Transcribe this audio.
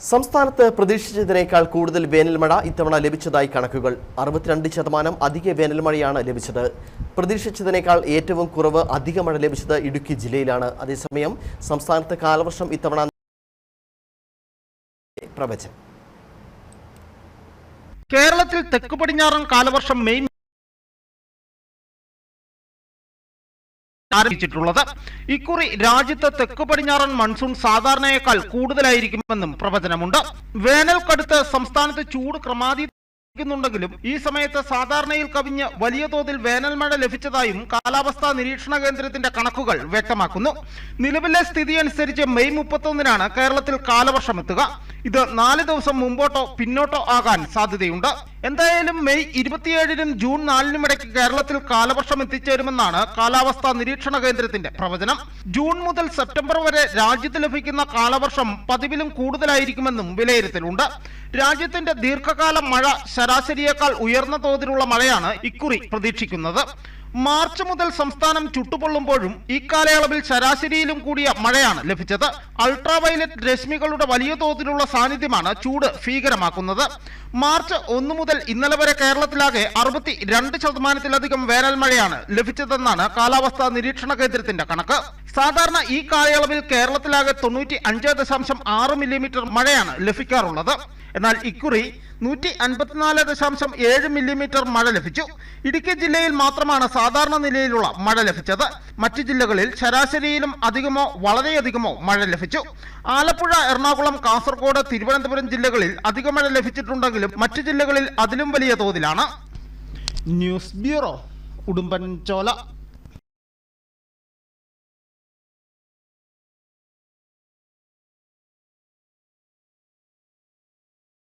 സംസ്ഥാനത്ത് പ്രതീക്ഷിച്ചതിനേക്കാൾ കൂടുതൽ വേനൽമഴ ഇത്തവണ ലഭിച്ചതായി കണക്കുകൾ. അറുപത്തിരണ്ട് ശതമാനം അധിക വേനൽമഴയാണ് ലഭിച്ചത്. പ്രതീക്ഷിച്ചതിനേക്കാൾ ഏറ്റവും കുറവ് അധിക മഴ ലഭിച്ചത് ഇടുക്കി ജില്ലയിലാണ്. അതേസമയം സംസ്ഥാനത്ത് കാലവർഷം ഇത്തവണ പ്രവചനം. കേരളത്തിൽ തെക്ക് പടിഞ്ഞാറൻ കാലവർഷം മെയ് ആരംഭിച്ചിട്ടുള്ളത്. ഇക്കുറി രാജ്യത്ത് തെക്ക് പടിഞ്ഞാറൻ മൺസൂൺ സാധാരണയേക്കാൾ കൂടുതലായിരിക്കുമെന്നും പ്രവചനമുണ്ട്. വേനൽ കടുത്ത് സംസ്ഥാനത്ത് ചൂട് ക്രമാതീതിക്കുന്നുണ്ടെങ്കിലും ഈ സമയത്ത് സാധാരണയിൽ കവിഞ്ഞ് വലിയ തോതിൽ വേനൽ മഴ ലഭിച്ചതായും കാലാവസ്ഥാ നിരീക്ഷണ കേന്ദ്രത്തിന്റെ കണക്കുകൾ വ്യക്തമാക്കുന്നു. നിലവിലെ സ്ഥിതി അനുസരിച്ച് മെയ് മുപ്പത്തൊന്നിനാണ് കേരളത്തിൽ കാലവർഷം എത്തുക. ഇത് നാല് ദിവസം മുമ്പോട്ടോ പിന്നോട്ടോ ആകാൻ സാധ്യതയുണ്ട്. എന്തായാലും മെയ് ഇരുപത്തിയേഴിനും ജൂൺ നാലിനും ഇടയ്ക്ക് കേരളത്തിൽ കാലവർഷം എത്തിച്ചേരുമെന്നാണ് കാലാവസ്ഥാ നിരീക്ഷണ കേന്ദ്രത്തിന്റെ പ്രവചനം. ജൂൺ മുതൽ സെപ്റ്റംബർ വരെ രാജ്യത്ത് ലഭിക്കുന്ന കാലവർഷം പതിവിലും കൂടുതലായിരിക്കുമെന്നും വിലയിരുത്തലുണ്ട്. രാജ്യത്തിന്റെ ദീർഘകാല മഴ ശരാശരിയേക്കാൾ ഉയർന്ന തോതിലുള്ള മഴയാണ് ഇക്കുറി പ്രതീക്ഷിക്കുന്നത്. മാർച്ച് മുതൽ സംസ്ഥാനം ചുട്ടുപൊള്ളുമ്പോഴും ഈ കാലയളവിൽ ശരാശരിയിലും കൂടിയ മഴയാണ് ലഭിച്ചത്. അൾട്രാവയലറ്റ് രശ്മികളുടെ വലിയ തോതിലുള്ള സാന്നിധ്യമാണ് ചൂട് ഭീകരമാക്കുന്നത്. മാർച്ച് ഒന്നു മുതൽ ഇന്നലെ വരെ കേരളത്തിലാകെ അറുപത്തി രണ്ട് ശതമാനത്തിലധികം വേനൽ മഴയാണ് ലഭിച്ചതെന്നാണ് കാലാവസ്ഥാ നിരീക്ഷണ കേന്ദ്രത്തിന്റെ കണക്ക്. സാധാരണ ഈ കാലയളവിൽ കേരളത്തിലാകെ തൊണ്ണൂറ്റി അഞ്ച് ദശാംശം ആറ് മില്ലിമീറ്റർ മഴയാണ് ലഭിക്കാറുള്ളത്. എന്നാൽ ഇക്കുറി നൂറ്റി അൻപത്തിനാല് ദശാംശം ഏഴ് മില്ലിമീറ്റർ മഴ ലഭിച്ചു. ഇടുക്കി ജില്ലയിൽ മാത്രമാണ് സാധാരണ നിലയിലുള്ള മഴ ലഭിച്ചത്. മറ്റു ജില്ലകളിൽ ശരാശരിയിലും അധികമോ വളരെയധികമോ മഴ ലഭിച്ചു. ആലപ്പുഴ എറണാകുളം കാസർഗോഡ് തിരുവനന്തപുരം ജില്ലകളിൽ അധിക മഴ ലഭിച്ചിട്ടുണ്ടെങ്കിലും മറ്റു ജില്ലകളിൽ അതിലും വലിയ തോതിലാണ്. News bureau Udumbanchola.